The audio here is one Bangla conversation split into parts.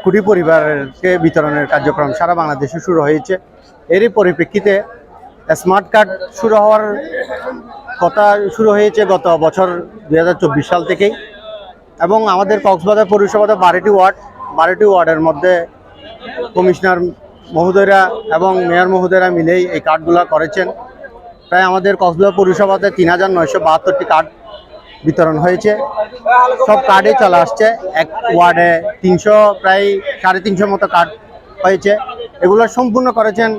এক কোটি পরিবারকে বিতরণের কার্যক্রম সারা বাংলাদেশে শুরু হয়েছে। এরই পরিপ্রেক্ষিতে স্মার্ট কার্ড শুরু হওয়ার কথা শুরু হয়েছে গত বছর দু হাজার চব্বিশ সাল থেকেই। এবং আমাদের কক্সবাজার পৌরসভাতে বারোটি ওয়ার্ড, বারোটি ওয়ার্ডের মধ্যে কমিশনার মহোদয়রা এবং মেয়র মহোদয়রা মিলেই এই কার্ডগুলো করেছেন। প্রায় আমাদের কক্সবাজার পৌরসভাতে তিন হাজার নয়শো বাহাত্তরটি কার্ড বিতরণ হয়েছে। সব কার্ডে চলে আসছে। এক ওয়ার্ডে তিনশো, প্রায় সাড়ে তিনশো মতো কার্ড হয়েছে। এগুলো সম্পূর্ণ করেছেন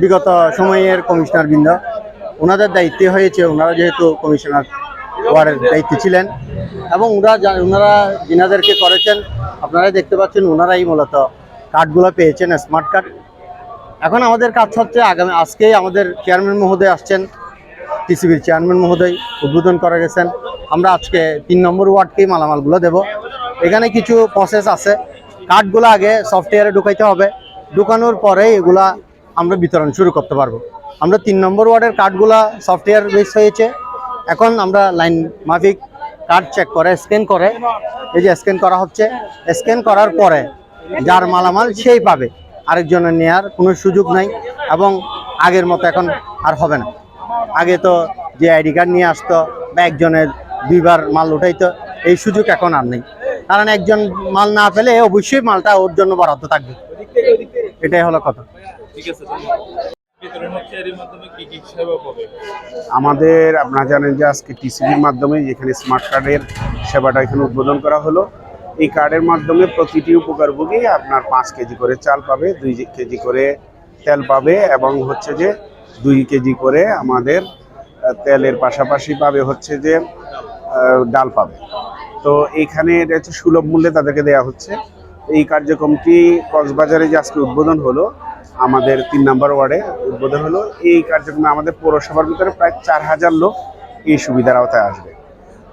বিগত সময়ের কমিশনার বৃন্দ। ওনাদের দায়িত্বে হয়েছে। ওনারা যেহেতু কমিশনার ওয়ার্ডের দায়িত্বে ছিলেন এবং ওনারা ওনারা যিনাদেরকে করেছেন আপনারাই দেখতে পাচ্ছেন ওনারাই মূলত কার্ডগুলো পেয়েছেন স্মার্ট কার্ড এখন আমাদের কাজ হচ্ছে আগামী, আজকেই আমাদের চেয়ারম্যান মহোদয় আসছেন। টিসিবির চেয়ারম্যান মহোদয় উদ্বোধন করে গেছেন। আমরা আজকে তিন নম্বর ওয়ার্ডকেই মালামালগুলো দেব। এখানে কিছু প্রসেস আছে। কার্ডগুলো আগে সফটওয়্যারে ঢুকাইতে হবে। ঢুকানোর পরে এগুলা আমরা বিতরণ শুরু করতে পারব। আমরা তিন নম্বর ওয়ার্ডের কার্ডগুলা সফটওয়্যার বেস হয়েছে। এখন আমরা লাইন মাফিক কার্ড চেক করে স্ক্যান করে। এই যে স্ক্যান করা হচ্ছে। স্ক্যান করার পরে যার মালামাল সেই পাবে। আরেকজনের নেয়ার কোনো সুযোগ নাই এবং আগের মতো এখন আর হবে না। আগে তো যে আইডি কার্ড নিয়ে আসতো বা একজনের দুইবার মাল উঠাইতো এই সুযোগ এখন আর নেই। কারণ একজন মাল না পেলে অবশ্যই মালটা ওর জন্য বরাদ্দ থাকবে। এটাই হলো কথা। ঠিক আছে ধন্যবাদ। বিতরণ হচ্ছে এরই মাধ্যমে কি কি সেবা পাবে? আমাদের আপনারা জানেন যে আজকে টিসিবির মাধ্যমে যেখানে স্মার্ট কার্ডের সেবাটা এখানে উদ্বোধন করা হলো এই কার্ডের মাধ্যমে প্রতিটি উপকারভোগী আপনার পাঁচ কেজি করে চাল পাবে দুই কেজি করে তেল পাবে এবং হচ্ছে যে দুই কেজি করে আমাদের তেলের পাশাপাশি পাবে হচ্ছে যে ডাল পাবে। তো এইখানে এটা হচ্ছে সুলভ মূল্যে তাদেরকে দেওয়া হচ্ছে। এই কার্যক্রমটি কক্সবাজারে যে আজকে উদ্বোধন হলো, আমাদের তিন নম্বর ওয়ার্ডে উদ্বোধন হলো, এই কার্যক্রমে আমাদের পৌরসভার ভিতরে প্রায় চার হাজার লোক এই সুবিধার আওতায় আসবে।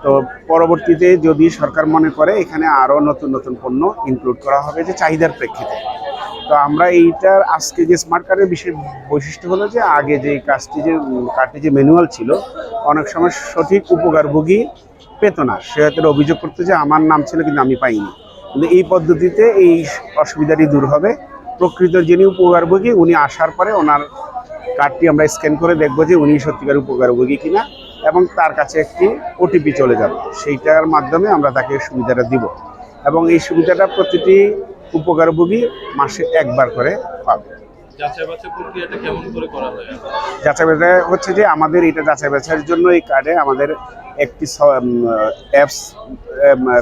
তো পরবর্তীতে যদি সরকার মনে করে, এখানে আরও নতুন নতুন পণ্য ইনক্লুড করা হবে যে চাহিদার প্রেক্ষিতে। তো আমরা এইটার আজকে যে স্মার্ট কার্ডের বিশেষ বৈশিষ্ট্য হলো যে আগে যে কাজটি যে কার্ডটি যে ম্যানুয়াল ছিল, অনেক সময় সঠিক উপকারভোগী পেত না। সে হয়তো অভিযোগ করতে যে আমার নাম ছিল কিন্তু আমি পাইনি। কিন্তু এই পদ্ধতিতে এই অসুবিধাটি দূর হবে। প্রকৃত যিনি উপকারভোগী, উনি আসার পরে ওনার কার্ডটি আমরা স্ক্যান করে দেখব যে উনি সত্যিকার উপকারভোগী কিনা এবং তার কাছে একটি ওটিপি চলে যাবে। সেইটার মাধ্যমে আমরা তাকে সুবিধাটা দিব। এবং এই সুবিধাটা প্রতিটি উপকারভোগী মাসে একবার করে পাবে। যাচাই বাছাই প্রক্রিয়াটা কেমন করে করা যাচাই বাছাই হচ্ছে যে আমাদের এটা যাচাই বাছাইয়ের জন্য এই কার্ডে আমাদের একটি অ্যাপস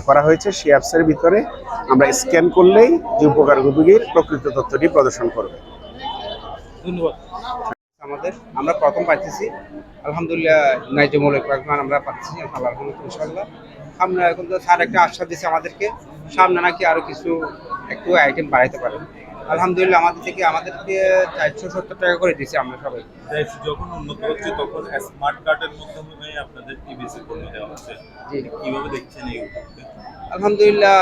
করা হয়েছে। সেই অ্যাপসের ভিতরে আমরা স্ক্যান করলেই যে উপকারভোগীর প্রকৃত তথ্যটি প্রদর্শন করবে। ধন্যবাদ। আমাদের আমরা প্রথম পাইতেছি। আলহামদুলিল্লাহ ন্যায্য মৌলিক রহমান আমরা পাচ্ছি আল্লাহ ইনশাল্লাহ সামনে এখন তো স্যার একটা আশ্বাস দিচ্ছে আমাদেরকে। সামনে নাকি আরও কিছু একটু আইটেম বাড়াইতে পারেন। আলহামদুলিল্লাহ আমাদের থেকে আমাদেরকে চারশো সত্তর টাকা করে দিচ্ছি আমরা সবাই। যখন উন্নত হচ্ছে তখন স্মার্ট কার্ডের মাধ্যমে আপনাদের পণ্য দেওয়া হচ্ছে। কীভাবে দেখছেন এই আলহামদুলিল্লাহ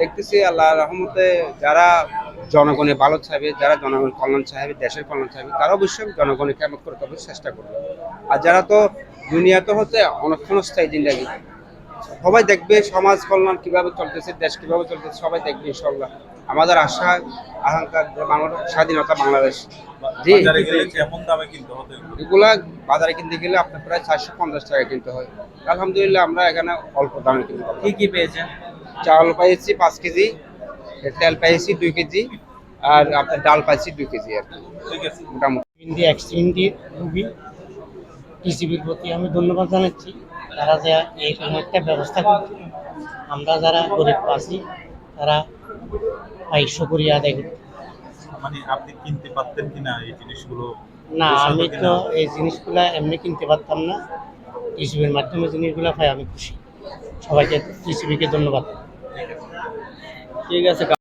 দেখতেছি আল্লাহ রহমতে যারা জনগণের ভালো চাইবে যারা জনগণের কল্যাণ চাইবে দেশের কল্যাণ চাইবে তারা অবশ্যই জনগণের কেমন করে চেষ্টা করবে। আর যারা তো দুনিয়া তো হচ্ছে অনেক ক্ষণস্থায়ী জিন্দাগি। সবাই দেখবে সমাজ কল্যাণ কীভাবে চলতেছে দেশ কীভাবে চলতেছে সবাই দেখবে ইনশাল্লাহ আমাদের আশা আকাঙ্ক্ষা যে বাংলাদেশ স্বাধীনতা বাংলাদেশ। জি এগুলা বাজারে কিনতে গেলে আপনার প্রায় চারশো পঞ্চাশ টাকা কিনতে হয়। আলহামদুলিল্লাহ আমরা এখানে অল্প দামে কিনতে কি কি পেয়েছেন? চাউল পাইছি পাঁচ কেজি তেল পাইছি দুই কেজি আর আপনার ডাল পাইছি দুই কেজি আর কি। ঠিক আছে। মোটামুটি। হিন্দি এক্সট্রিমটি রুগী টিসিবির প্রতি আমি ধন্যবাদ জানাচ্ছি। তারা যে এইরকম একটা ব্যবস্থা করছে আমরা যারা গরিব আছি তারা পাই শুকরিয়া আদায় করি মানে আপনি কিনতে পারতেন কিনা এই জিনিসগুলো? না আমি তো এই জিনিসগুলা এমনি কিনতে পারতাম না। টিসিবির মাধ্যমে জিনিসগুলো পাই আমি খুশি। সবাইকে টিসিবিকে ধন্যবাদ। ঠিক আছে